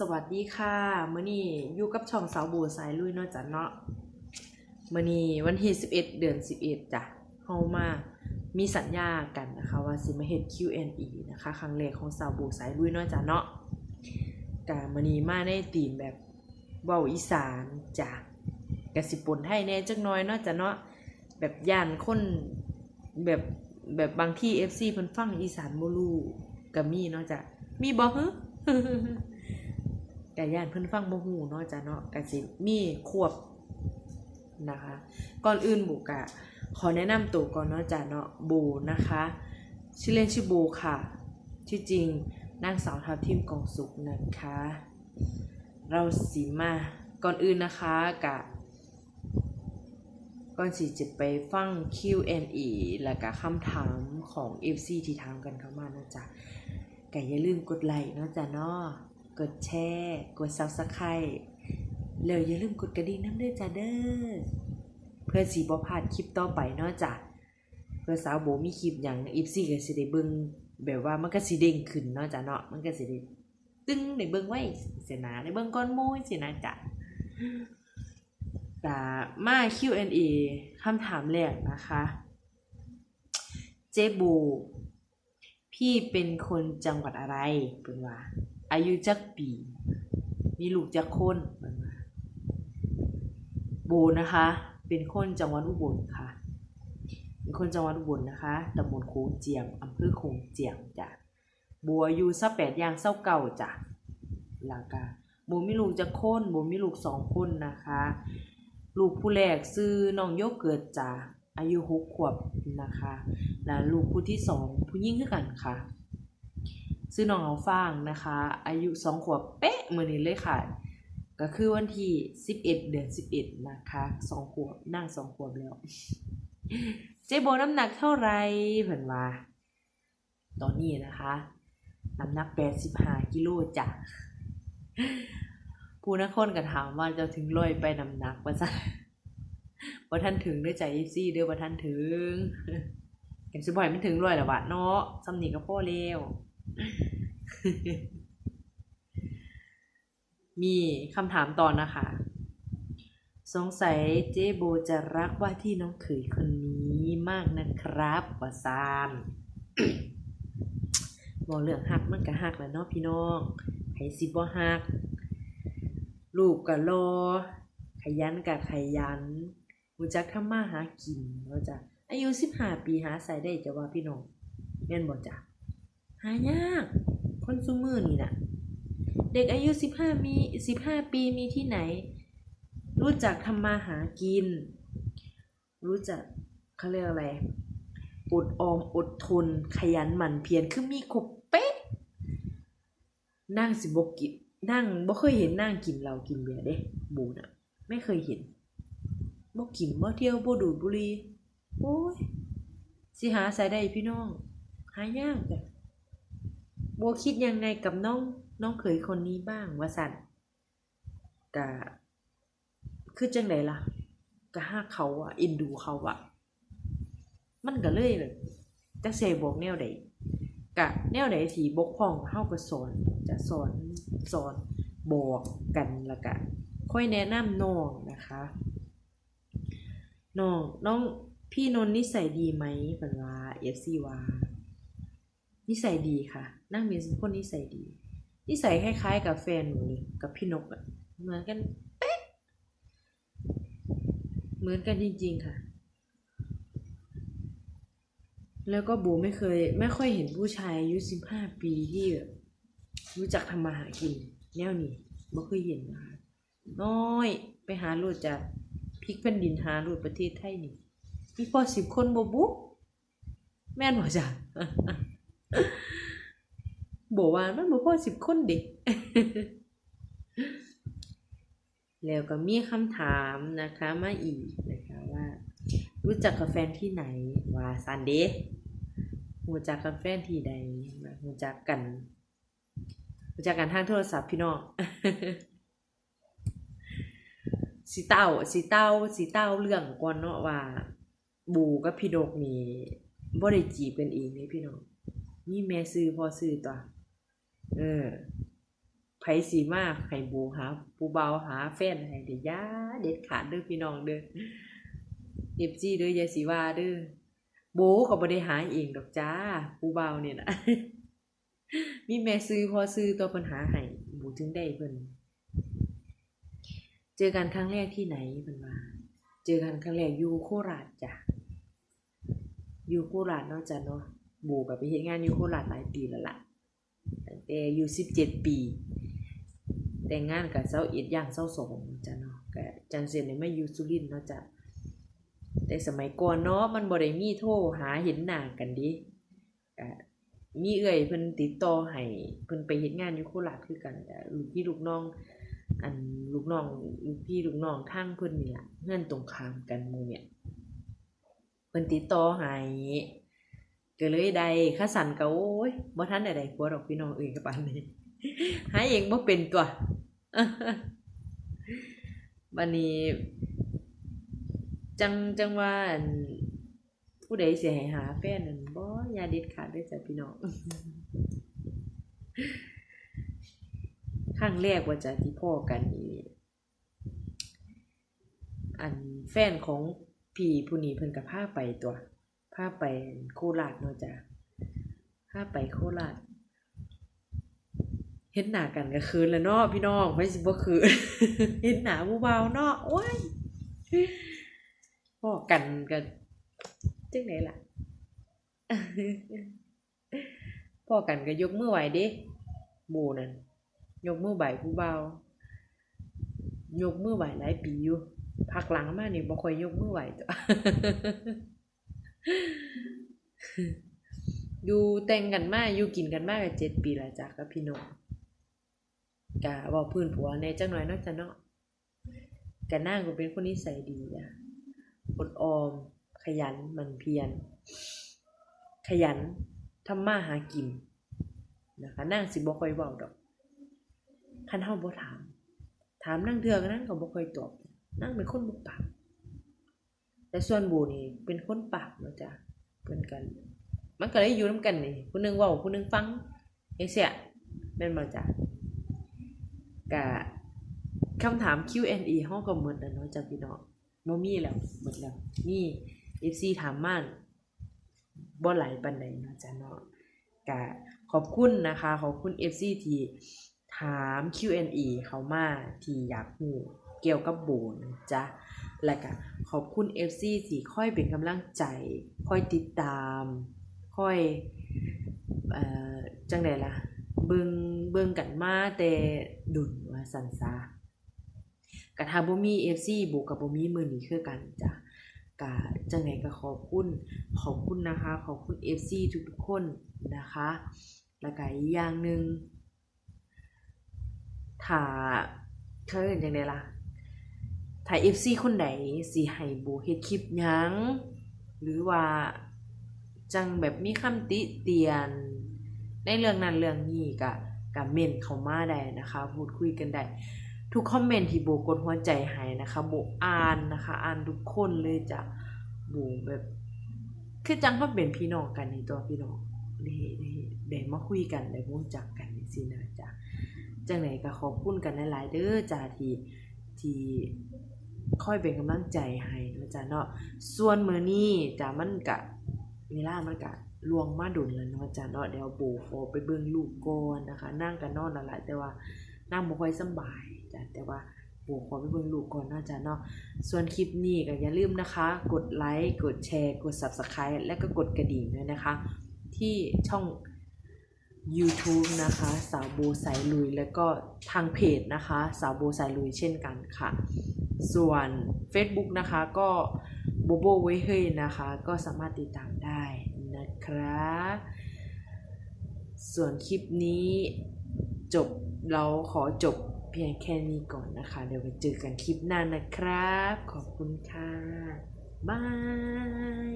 สวัสดีค่ะมื่อนี้อยู่กับช่องสาวบูสายลุยเนาะจ้ะเนาะมื่อนี้วันที่11 เดือน 11จ้ะเฮามามีสัญญากันนะคะว่าสิมาเฮ็ด Q&A นะคะ ครั้งแรกของสาวบูสายลุยเนาะจ้ะเนาะกะมื่อนี้มาในธีมแบบเว้าอีสานจ้ะกะสิปนไทยแน่จักน่อยเนาะจ้ะเนาะแบบย่านคนแบบแบบบางที่ FC เพิ่นฟังอีสานบ่รู้ก็มีเนาะจ้ะมีบ่ฮึ กย่านเพิ่นฟังบ่ฮู้เนาะจ้ะเนาะกะสิมีควบนะคะ ก่อนอื่นบุกะขอแนะนำตัวก่อนเนาะจ้ะเนาะโบนะคะ ชื่อเล่นชื่อโบค่ะชื่อจริงนางสาวทับทิมกองสุขนะคะ เราสีมาก่อนอื่นนะคะกะก่อนสิจะไปฟัง Q&A แล้วก็คำถามของ FC ที่ถามกันเข้ามานะจ๊ะก็อย่าลืมกดไลค์เนาะจ้ะเนาะ กดแชร์ กด Subscribe แล้วอย่าลืมกดกระดิ่งน้ำเด้อจ้าเด้อ เพื่อสีบ่พลาดคลิปต่อไปเนาะจ้ะเพื่อสาวโบมีคลิปอย่างอีฟซี่ก็สิได้เบิ่งแบบว่ามันก็สิเด้งขึ้นเนาะจ้ะเนาะ มันก็สิได้ตึ้งได้เบิ่งไว้เสียนะได้เบิ่งก่อนมู่สินะจ้ะแต่มา Q&A คำถามแรกนะคะ เจบู พี่เป็นคนจังหวัดอะไรเป็นว่า อายุจักปี มีลูกจักคนเป็นโบนะคะ เป็นคนจังหวัดอุบลค่ะ เป็นคนจังหวัดอุบลนะคะตำบลโขงเจียมอำเภอโขงเจียมจ้ะบัวอายุสักแปดย่างเศร้าเก่าจ้ะล้วก็โบมีลูกจักคนโบมีลูกสองคนนะคะ ลูกผู้แรกซื้อน้องโยเกิดจ้ะอายุหกขวบนะคะ และลูกผู้ที่สองผู้ยิ่งขึ้นกันค่ะ ซื้อน้องเอาฟางนะคะ อายุสองขวบเป๊ะมือนี้เลยค่ะ ก็คือวันที่สิบเอ็ดเดือนสิบเอ็ดนะคะสองขวบนั่งสองขวบแล้ว เจ๊โบน้ำหนักเท่าไหรเพิ่นว่า ตอนนี้นะคะน้ำหนักแปดสิบห้ากิโลจ้ะผู้นักคนก็ถามว่าจะถึงร้อยไปน้ำหนักว่าจะว่าท่านถึงด้วยใจอีซี่เด้อว่าท่านถึงเห็นสิบ่อยไมันถึงร้อยแล้ววะเนาะสำนีก็พ่อเร็ว มีคำถามต่อนนะคะ สงสัยเจ๊โบจะรักว่าที่น้องเขยคนนี้มากนะครับว่าซานบอกเรื่องหักมันก็หักแหล้วเนาะพี่น้องไผสิบ่หัก ลูกก็รอ ขยันก็ขยันรู้จักทำมาหากินเนาจะอายุสิบห้าปีหาใส่ได้จะว่าพี่น้องแม่นบ่จ้ะ หายากคนซุมือนี่น่ะเด็กอายุสิบห้ามีสิบห้าปีมีที่ไหน รู้จักทำมาหากิน รู้จักเขาเรียกอะไรอดออมอดทน ขยันหมั่นเพียรคือมีครบเป๊ะนั่งสิบกินนั่งบ่เคยเห็นนั่งกินเหล้ากินเบียร์เด้บูน่ะ ไม่เคยเห็นบ่กินบ่เที่ยวบ่ดูดบุหรี่โอ้ยสิหาใส่ได้พี่น้อง หายากจ้ะ โบคิดยังไงกับน้องน้องเขยคนนี้บ้างวะสันกะคือจังไดล่ะกะฮักเขาอะอินดูเขาอะมันก็เลยแบบจักเสบอกแนวใดกะแนวใดที่บกพร่องเฮาก็สอนจะสอนสอนบอกกันล้วก็ค่อยแนะนำน้องนะคะน้องน้องพี่นนท์นิสัยดีไหมเพิ่นว่า FC ว่า นิสัยดีค่ะนั่งมีคนนิสัยดี นิสัยคล้ายๆ กับแฟนหนูเลยกับพี่นกอะเหมือนกันเป๊ะเหมือนกันจริง ๆ ค่ะ แล้วก็โบไม่เคย ไม่ค่อยเห็นผู้ชายอายุสิบห้าปีที่แบบรู้จักทำมาหากิน แนวนี้ไม่เคยเห็นนะคะน้อยไปหาลูดจากพิกแผ่นดินหาลูดประเทศไทยนี่มีพอสิบคนบบุแม่นบ่จ้ะ บอกว่ามันบ่พอสิบคนเด็กแล้วก็มีคำถามนะคะมาอีกนะคะว่า รู้จักกับแฟนที่ไหนว่าซันเดย์รู้จักกับแฟนที่ใดรู้จักกันรู้จักกันทางโทรศัพท์พี่น้องสีเต้าสีเต้าสีเต้าเรื่องก่อนเนาะว่า บูกับพี่ดกนี่บ่ได้จีบกันเองเลยพี่น้อง นี่แม่ซื้อพอซื้อตัวเออไผสีมาให้บูหาผู้เบาหาแฟนให้เด้อยาเด็ดขาดเด้อพี่น้องเด้อเอฟซีเด้อย่าสิว่าเด้อโบก็บ่ได้หาเองดอกจ้าผู้เบาเนี่ยนะมีแม่ซื้อพอซื้อตัวเพิ่นหาให้บูถึงได้เพิ่นเจอกันครั้งแรกที่ไหนเพิ่นว่าเจอกันครั้งแรกอยู่โคราชจ้ะอยู่โคราชเนาะจ้ะเนาะ บูก็ไปเฮ็ดงานอยู่โคราชหลายปีแล้วล่ะตั้งแต่อายุ17ปี แต่งงานกับเซาเอ็ดย่างเซาสองจ้ะเนาะก็จังเสียนได้มาอยู่สุรินทร์เนาะจ้ะแต่สมัยก่อนเนาะมันบ่ได้มีโทรหาเห็นหน้ากันดิก็มีเอื้อยเพิ่นติดต่อให้เพิ่นไปเฮ็ดงานอยู่โคราชคือกันลูกพี่ลูกน้อง อันลูกน้องลูกพี่ลูกน้องทางเพิ่นนี่ล่ะเฮือนตรงข้ามกันมู่เนี่ยเพิ่นติดต่อให้ ก็เลยได้ค่าสั่นก็โอ้ยบ่ทันได้ได้ผัวดอกพี่น้องเอ้ยกับปานนี้หาเองบ่เป็นตัวบัดนี้ จังจังว่าผู้ใดสิให้หาแฟนนั่นบ่อย่าเด็ดขาดเด้อจ้ะพี่น้องครั้งแรกว่าจะที่พ่อกันนี่อันแฟนของพี่ผู้นี้เพิ่นก็พาไปตัว พาไปโคราชเนาะจ้ะพาไปโคราชเห็นหนากันก็คืนแล้วเนาะพี่น้องไม่สิบ่คืนเห็นหนาผู้เบาเนาะว้ายพ่อกันกันจังไหนล่ะพ่อกันก็ยกมือไหวเด้โบนั่นยกมือไหวผู้เบายกมือไหวหลายปีอยู่พักหลังมานี่บ่ค่อยยกมือไหวตัว อยู่แต่งกันมาอยู่กินกันมาก็เจ็ดปีล้วจ้ะกับพี่น้องกะบอกพื้นผัวในจังหน่อยนอกจากเนาะกะนางก็เป็นคนนิสัยดีอะอดออม ขยันหมันเพียรขยันทำมาหากินนะคะนางสิบ่ค่อยเว้าดอกคันเฮาบ่ถาม ถามนางเทื่อก็นางก็บ่ค่อยตอบนางเป็นคนบ่ปาก แต่ส่วนบูนี่เป็นคนปากเนาะจ้ะเพิ่นกัน มันก็เลยอยู่นํกันนี่ผู้หนึงว้าผู้หนึงฟังจังซี่อะแม่นบ่จ้ะกะคำถาม Q&A ห้องก็หมดแล้วเนาะจ้ะพี่น้องบ่มีแล้วหมดแล้วมี FC ถามมาบ่หลายปานใดเนาะจ้ะเนาะกะขอบคุณนะคะ ขอบคุณ FC ที่ถาม Q&A เขามาที่อยากรู้เกี่ยวกับโบนจ๊ะ และก็ขอบคุณ FC ที่ค่อยเป็นกำลังใจ ค่อยติดตาม ค่อยเอ่อจังไดล่ะ เบิงเบิงกันมาแต่ดุนว่าสันซากะถ้าบ่มี FC บุกกับบ่มีมื้อนี้คือกันจ้ะกะจังไดก็ขอบคุณขอบคุณนะคะ ขอบคุณ FC ทุกๆคนนะคะแล้วก็อีกอย่างหนึ่งถ้าเขาเอิ้นจังไดล่ะ ถ้า FC คนใดสิให้โบเฮ็ดคลิปหยัง หรือว่าจังแบบมีคำติเตียน ในเรื่องนั้นเรื่องนี้ก็ก็เมนเข้ามาได้นะคะ พูดคุยกันได้ ทุกคอมเมนต์ที่โบกดหัวใจให้นะคะ โบอ่านนะคะ อ่านทุกคนเลยจ้ะโบแบบ คือจังเขาเป็นพี่น้องกันในตัวพี่น้องได้ได้ได้มาคุยกันได้รู้จักกันจังซี่นะจ้ะจังไหนก็ขอบคุณกันหลายๆเด้อจ้าที่ที่ คอยเป็นกำลังใจให้นะจ้ะเนาะส่วนมือนี้จ้ะมันก็เวลามันก็ล่วงมาดุนแล้วนะจ้ะเนาะเดี๋ยวโบขอไปเบิ่งลูกก่อนนะคะ นั่งกันนอนนั่นแหละแต่ว่านั่งบ่ค่อยสบายจ้ะแต่ว่าโบขอไปเบิ่งลูกก่อนนะจ้ะเนาะส่วนคลิปนี้ก็อย่าลืมนะคะ กดไลค์กดแชร์ กด Subscribe และก็กดกระดิ่งด้วยนะคะ ที่ช่อง YouTube นะคะ สาวโบสายลุย แล้วก็ทางเพจนะคะ สาวโบสายลุยเช่นกันค่ะ ส่วน Facebook นะคะก็โบโบไว้เฮ้ยนะคะ ก็สามารถติดตามได้นะครับส่วนคลิปนี้จบเราขอจบเพียงแค่นี้ก่อนนะคะ เดี๋ยวไปเจอกันคลิปหน้านะครับ ขอบคุณค่ะ บาย